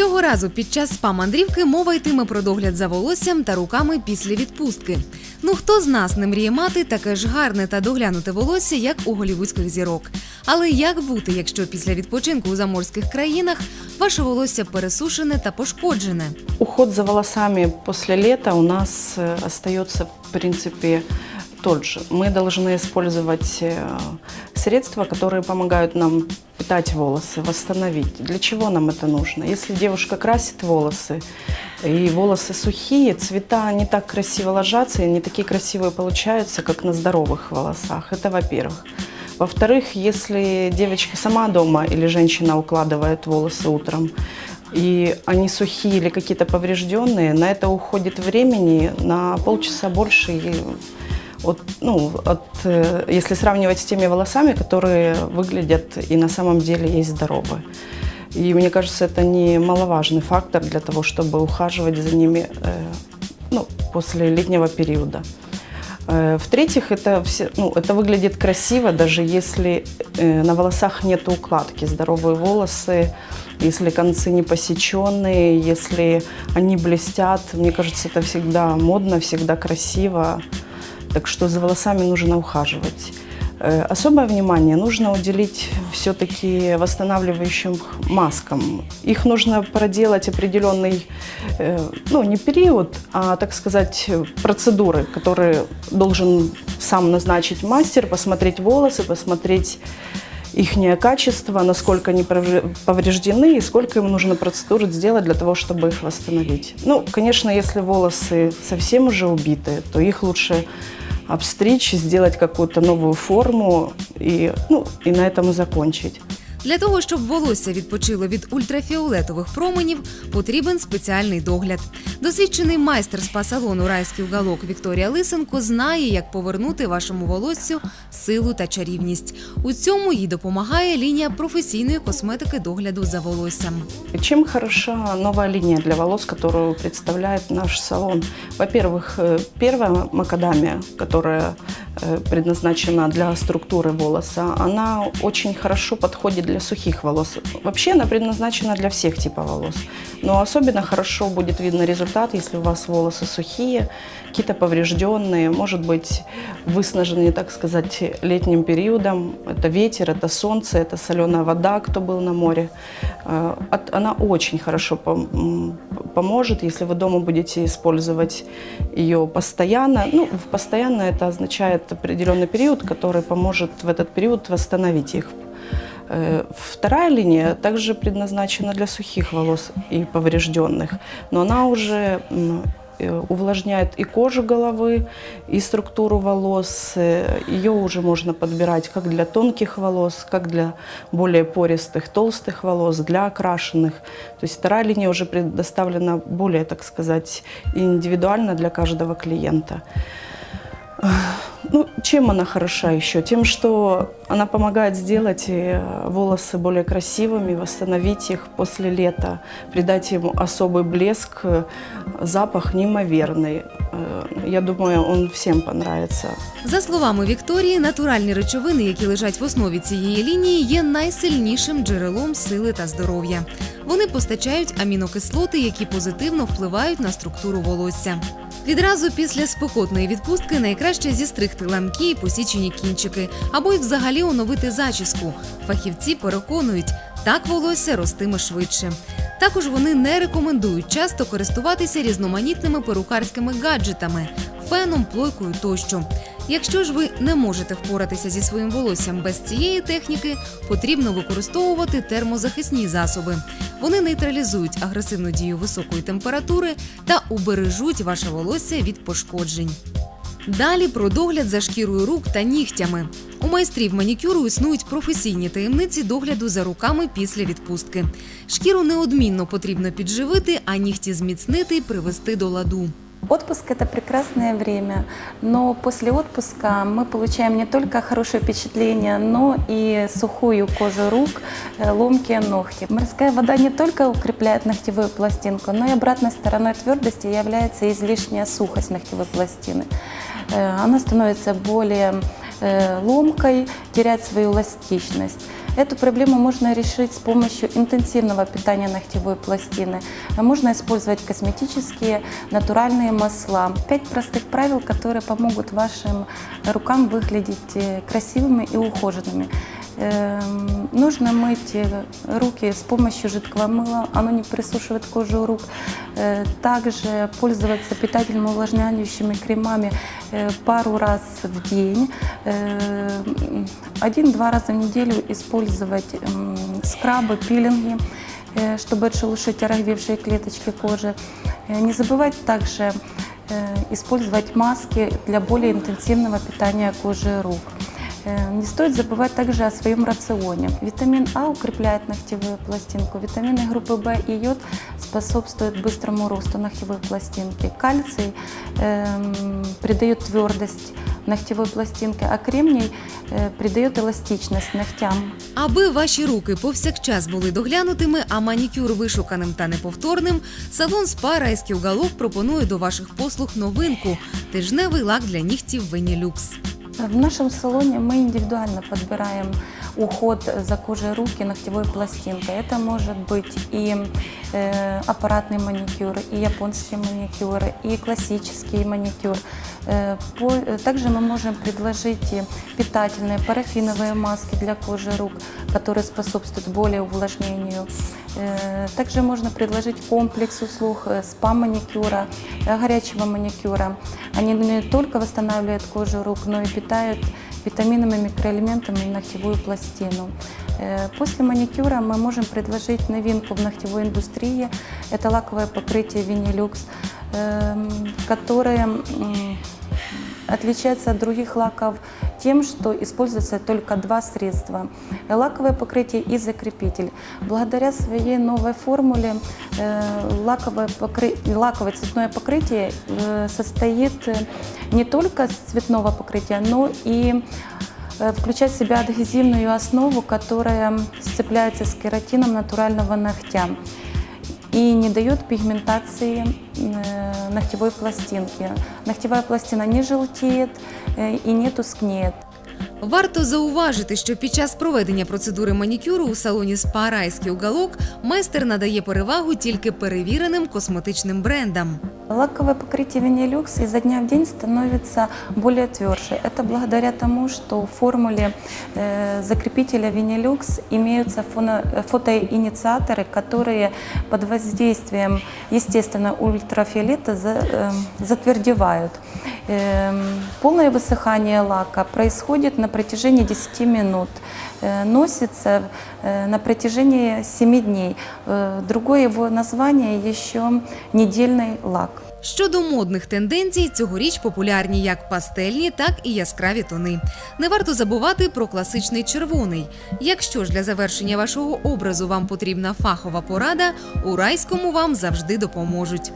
Цього разу під час спа-мандрівки мова йтиме про догляд за волоссям та руками після відпустки. Ну хто з нас не мріє мати таке ж гарне та доглянуте волосся, як у голівудських зірок. Але як бути, якщо після відпочинку у заморських країнах ваше волосся пересушене та пошкоджене? Уход за волосами после лета у нас э, остается, в принципе, тот же. Мы должны использовать э, средства, которые помогают нам питать волосы, восстановить. Для чего нам это нужно? Если девушка красит волосы, и волосы сухие, цвета не так красиво ложатся и не такие красивые получаются, как на здоровых волосах. Это во-первых. Во-вторых, если девочка сама дома или женщина укладывает волосы утром, и они сухие или какие-то поврежденные, на это уходит времени на полчаса больше, и от, ну, от, э, если сравнивать с теми волосами, которые выглядят и на самом деле есть здоровые. И мне кажется, это немаловажный фактор для того, чтобы ухаживать за ними э, ну, после летнего периода. Э, В-третьих, это, все, ну, это выглядит красиво, даже если э, на волосах нет укладки. Здоровые волосы, если концы не посеченные, если они блестят. Мне кажется, это всегда модно, всегда красиво. Так что за волосами нужно ухаживать. Э, Особое внимание нужно уделить все-таки восстанавливающим маскам. Их нужно проделать определенный, э, ну не период, а так сказать процедуры, которые должен сам назначить мастер, посмотреть волосы, посмотреть их качество, насколько они повре- повреждены и сколько им нужно процедур сделать для того, чтобы их восстановить. Ну, конечно, если волосы совсем уже убиты, то их лучше обстричь, сделать какую-то новую форму и, ну, и на этом закончить. Для того, щоб волосся відпочило від ультрафіолетових променів, потрібен спеціальний догляд. Досвідчений майстер спа-салону райський уголок Вікторія Лисенко знає, як повернути вашому волоссю силу та чарівність. У цьому їй допомагає лінія професійної косметики догляду за волоссям. Чем хороша новая линия для волос, которую представляет наш салон? Во-первых, э, первая макадамия, которая э, предназначена для структуры волоса, она очень хорошо подходит для сухих волос. Вообще она предназначена для всех типов волос. Но особенно хорошо будет видно результат, если у вас волосы сухие, какие-то поврежденные, может быть, выснаженные, так сказать, летним периодом. Это ветер, это солнце, это соленая вода, кто был на море. Э, Она очень хорошо поможет, если вы дома будете использовать ее постоянно. Ну, постоянно это означает определенный период, который поможет в этот период восстановить их. Э, Вторая линия также предназначена для сухих волос и поврежденных, но она уже э, увлажняет и кожу головы, и структуру волос. Э, Ее уже можно подбирать как для тонких волос, как для более пористых, толстых волос, для окрашенных. То есть вторая линия уже предоставлена более, так сказать, индивидуально для каждого клиента. Ну, чем она хороша еще? Тем, что она помогает сделать э, волосы более красивыми, восстановить их после лета, придать им особый блеск, э, запах неимоверный. Э, Я думаю, он всем понравится. За словами Вікторії, натуральні речовини, які лежать в основі цієї лінії, є найсильнішим джерелом сили та здоров'я. Вони постачають амінокислоти, які позитивно впливають на структуру волосся. Відразу після спекотної відпустки найкраще зістригти ламкі і посічені кінчики, або й взагалі оновити зачіску. Фахівці переконують, так волосся ростиме швидше. Також вони не рекомендують часто користуватися різноманітними перукарськими гаджетами, феном, плойкою тощо. Якщо ж ви не можете впоратися зі своїм волоссям без цієї техніки, потрібно використовувати термозахисні засоби. Вони нейтралізують агресивну дію високої температури та убережуть ваше волосся від пошкоджень. Далі про догляд за шкірою рук та нігтями. У майстрів манікюру існують професійні таємниці догляду за руками після відпустки. Шкіру неодмінно потрібно підживити, а нігті зміцнити і привести до ладу. Отпуск – это прекрасное время, но после отпуска мы получаем не только хорошее впечатление, но и сухую кожу рук, э, ломкие ногти. Морская вода не только укрепляет ногтевую пластинку, но и обратной стороной твердости является излишняя сухость ногтевой пластины. Э, Она становится более э, ломкой, теряет свою эластичность. Эту проблему можно решить с помощью интенсивного питания ногтевой пластины. А Можно использовать косметические натуральные масла. Пять простых правил, которые помогут вашим рукам выглядеть э, красивыми и ухоженными. Нужно мыть э, руки с помощью жидкого мыла, оно не присушивает кожу рук. Э, Также пользоваться питательными увлажняющими кремами э, пару раз в день. Один-два раза в неделю использовать скрабы, пилинги, чтобы отшелушить ороговевшие клеточки кожи. Не забывать также использовать маски для более интенсивного питания кожи рук. Э, Не стоит забывать также о своем рационе. Витамин А укрепляет ногтевую пластинку, витамины группы В и йод способствуют быстрому росту ногтевой пластинки. Кальций эм, придает твердость ногтевой пластинке, а кремний э, придает эластичность ногтям. Аби ваші руки повсякчас були доглянутими, а манікюр вишуканим та неповторним, салон спа «Райський уголок пропонує до ваших послуг новинку тижневий лак для нігтів Венілюкс. В нашем салоне мы индивидуально подбираем уход за кожей рук и ногтевой пластинкой. Это может быть и э, аппаратный маникюр, и японский маникюр, и классический маникюр. Э, по- э, также мы можем предложить питательные парафиновые маски для кожи рук, которые способствуют более увлажнению. Э, Также можно предложить комплекс услуг э, спа-маникюра, горячего маникюра. Они не только восстанавливают кожу рук, но и питают витаминами, микроэлементами ногтевую пластину. Э, После маникюра мы можем предложить новинку в ногтевой индустрии. Это лаковое покрытие Vinilux, эм, которое отличается от других лаков тем, что используется только два средства. Лаковое покрытие и закрепитель. Благодаря своей новой формуле э, лаковое, покры- лаковое цветное покрытие э, состоит э, не только с цветного покрытия, но и включает в себя адгезивную основу, которая сцепляется с кератином натурального ногтя и не дает пигментации э, ногтевой пластинки. Ногтевая пластина не желтеет и не тускнеет. Варто зауважити, що під час проведення процедури манікюру у салоні спа «Райський уголок майстер надає перевагу тільки перевіреним косметичним брендам. Лаковое покрытие Vinilux изо дня в день становится более тверже. Это благодаря тому, что в формуле э, закрепителя Vinilux имеются э, фотоинициаторы, которые под воздействием, естественно, ультрафиолета э, затвердевают. Полное высыхание лака происходит на протяжении 10 минут. Носится на протяжении 7 дней. Другое его название еще недельный лак. Щодо модних тенденцій, цьогоріч популярні як пастельні, так і яскраві тони. Не варто забувати про класичний червоний. Якщо ж для завершення вашого образу вам потрібна фахова порада, у райському вам завжди допоможуть.